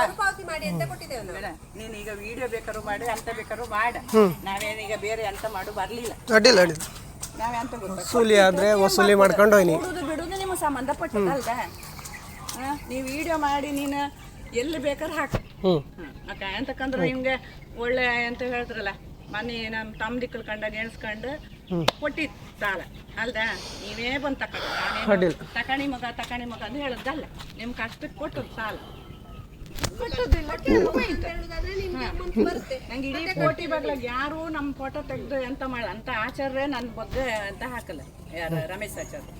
ಮರುಪಾವತಿ ಮಾಡಿ ಅಂತ ಕೊಟ್ಟಿದ್ದೇವೆ ನಾವು. ನೀನು ಈಗ ವಿಡಿಯೋ ಬೇಕಾದ್ರು ಮಾಡಿ ಅಂತ ಬೇಕಾದ್ರು ಮಾಡ. ನಾವೇನೀಗ ಬೇರೆ ಅಂತ ಮಾಡು ಬರ್ಲಿಲ್ಲ. ಅಡ್ಡಿಲ್ಲ ಅಡ್ಡಿಲ್ಲ. ನಾವೇ ಅಂತ ವಸೂಲಿ ಆದ್ರೆ ವಸೂಲಿ ಮಾಡ್ಕೊಂಡು ಕೊಡುದು ಬಿಡುದು ನಿಮಗೆ ಸಂಬಂಧಪಟ್ಟದಲ್ದ ನೀವು ವಿಡಿಯೋ ಮಾಡಿ ನೀನು ಎಲ್ಲಿ ಬೇಕಾದ್ರೆ ಹಾಕ. ಎಂತಕ್ಕಂದ್ರೆ ಹಿಂಗೆ ಒಳ್ಳೆ ಅಂತ ಹೇಳಿದ್ರಲ್ಲ ಮನೆ ನಮ್ಮ ತಮ್ಮದಿ ಕಂಡಾಗ ಎಣಿಸ್ಕೊಂಡು ಕೊಟ್ಟಿತ್ತು ಸಾಲ ಅಲ್ದ? ನೀವೇ ಬಂದು ತಕೊಂಡು ತಕಣಿ ಮಗ ತಕಣಿ ಮಗ ಅಂತ ಹೇಳಿದ್ದಲ್ಲ ನಿಮ್ ಕಷ್ಟಕ್ಕೆ ಕೊಟ್ಟು ಸಾಲ. ನಂಗೆ ಇಡೀ ಕೋಟಿ ಬಾಗ್ಲಾಗ ಯಾರು ನಮ್ಮ ಫೋಟೋ ತೆಗೆದು ಎಂತ ಮಾಡ ಅಂತ ಆಚಾರ್ಯ ನನ್ನ ಬಗ್ಗೆ ಅಂತ ಹಾಕಲ್ಲ. ಯಾರ ರಮೇಶ್ ಆಚಾರ್ಯ.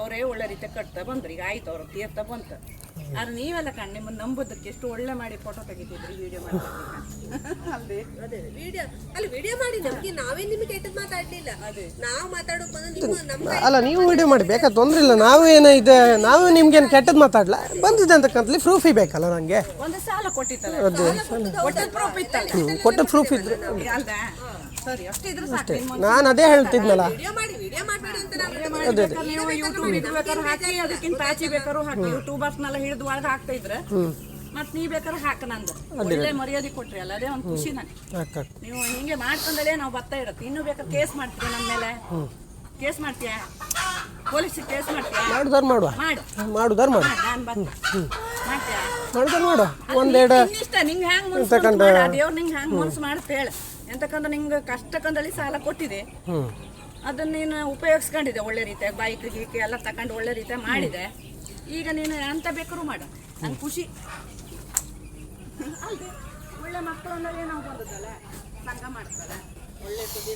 ಅವರೇ ಒಳ್ಳೆ ರೀತಿ ಕಟ್ತಾ ಬಂದ್ರು. ಈಗ ಆಯ್ತು ಅವ್ರ ತೀರ್ಥ ಬಂತು. ಆದ್ರೆ ನೀವೆಲ್ಲ ಕಣ್ಣೆ ನಿಮ್ಮನ್ನ ನಂಬೋದಕ್ಕೆ ಎಷ್ಟು ಒಳ್ಳೆ ಮಾಡಿ ಫೋಟೋ ತೆಗಿತಿದ್ರಿ ವಿಡಿಯೋ ಮಾಡಿ ಅಲ್ರಿ ಅದೇ ವಿಡಿಯೋ ಅಲ್ಲಿ ವಿಡಿಯೋ ಮಾಡಿ ನಮಗೆ ನಾವೇ ನಿಮಗೆ ಕೆಟ್ಟದ್ ಮಾತಾಡ್ಲಿಲ್ಲ. ನಾವು ಮಾತಾಡೋಕ್ ಬಂದು ನಿಮ್ಮ ನಮ್ಮ ಅಲ್ಲ ನೀವು ವಿಡಿಯೋ ಮಾಡಿ ಬೇಕಾ? ತೊಂದ್ರೆ ಇಲ್ಲ ನಾವು ಇದೆ ನಾವು ನಿಮ್ಗೇನು ಕೆಟ್ಟದ್ದು ಮಾತಾಡಲ್ಲ ಬಂದಿದೆ ಅಂತಕ್ಕಂತಲಿ ಪ್ರೂಫಿ ಬೇಕಲ್ಲ ನನಗೆ ಒಂದು ಸಾಲ ಕೊಟ್ಟಿತ್ತಲ್ಲ ಕೊಟ್ಟದ ಪ್ರೂಫ್ ಇತ್ತಲ್ಲ? ಕೊಟ್ಟ ಪ್ರೂಫ್ ಇದ್ರೆ. ಅಲ್ದ ನಾನು ಅದೇ ಹೇಳ್ತಿದ್ನಲ್ಲ. ವಿಡಿಯೋ ಮಾಡಿ ವಿಡಿಯೋ ಮಾಡ್ಬೇಡಿ ಅಂತ ನಾವು ಬೇಕಾದ್ರೆ ನೀವು ಯೂಟ್ಯೂಬ್ ಬೇಕಾದ್ರೆ ಹಾಕಿ ಅದಕ್ಕಿಂತ ಆಚೆ ಬೇಕಾದ್ರು ಹಾಕಿ. ಯೂಟ್ಯೂಬರ್ಸ್ನೆಲ್ಲ ಹಿಡಿದು ಒಳಗೆ ಹಾಕ್ತಾ ಇದ್ರೆ ಮತ್ ನೀ ಬೇಕಾದ್ರೆ ಹಾಕ ನಂದು. ಒಳ್ಳೆ ಮರ್ಯಾದೆ ಕೊಟ್ರಿ ಅಲ್ಲ ಅದೇ ಒಂದು ಖುಷಿ ನನಗೆ. ನೀವು ಹಿಂಗೆ ಮಾಡ್ಕೊಂಡಲೇ ನಾವು ಬರ್ತಾ ಇರತ್ತೆ. ಇನ್ನೂ ಬೇಕಾದ್ರೆ ಕೇಸ್ ಮಾಡ್ತೀಯ ನಮ್ಮ ಮೇಲೆ? ಕೇಸ್ ಮಾಡ್ತೀಯಾ? ಪೊಲೀಸಿಗೆ ಕೇಸ್ ಮಾಡ್ತೀಯಾ? ಮಾಡುದಾರು ಮಾಡುವ. ಮಾಡು. ಮಾಡುದಾರು ಮಾಡು ನಾನು ಬರ್ತೀನಿ. ಮಾಡ್ತೀಯಾ? ಮಾಡುದಾರು ಮಾಡುವ. ಒಂದೆರಡು ನಿಂಗೆ ಹ್ಯಾಂಗ್ ಮನ್ಸು ದೇವ್ರು ನಿಂಗೆ ಹ್ಯಾಂಗ್ ಮನ್ಸು ಎಂತಕ್ಕಂದ್ರೆ ನಿಂಗೆ ಕಷ್ಟಕ್ಕಂದಲ್ಲಿ ಸಾಲ ಕೊಟ್ಟಿದೆ. ಅದನ್ನ ನೀನು ಉಪಯೋಗಿಸ್ಕೊಂಡಿದೆ ಒಳ್ಳೆ ರೀತಿಯಾಗಿ ಬೈಕ್ ಗೀಕ್ ಎಲ್ಲ ತಕೊಂಡು ಒಳ್ಳೆ ರೀತಿಯಾಗಿ ಮಾಡಿದೆ. ಈಗ ನೀನು ಎಂತ ಬೇಕಾದ್ರೂ ಮಾಡು. ನನ್ ಖುಷಿ. ಒಳ್ಳೆ ಮಕ್ಕಳನ್ನ ನಾವು ಬಂದದಲ್ಲ ಸಂಘ ಮಾಡ್ತಾರೆ. ಒಳ್ಳೆ ಸುದ್ದಿ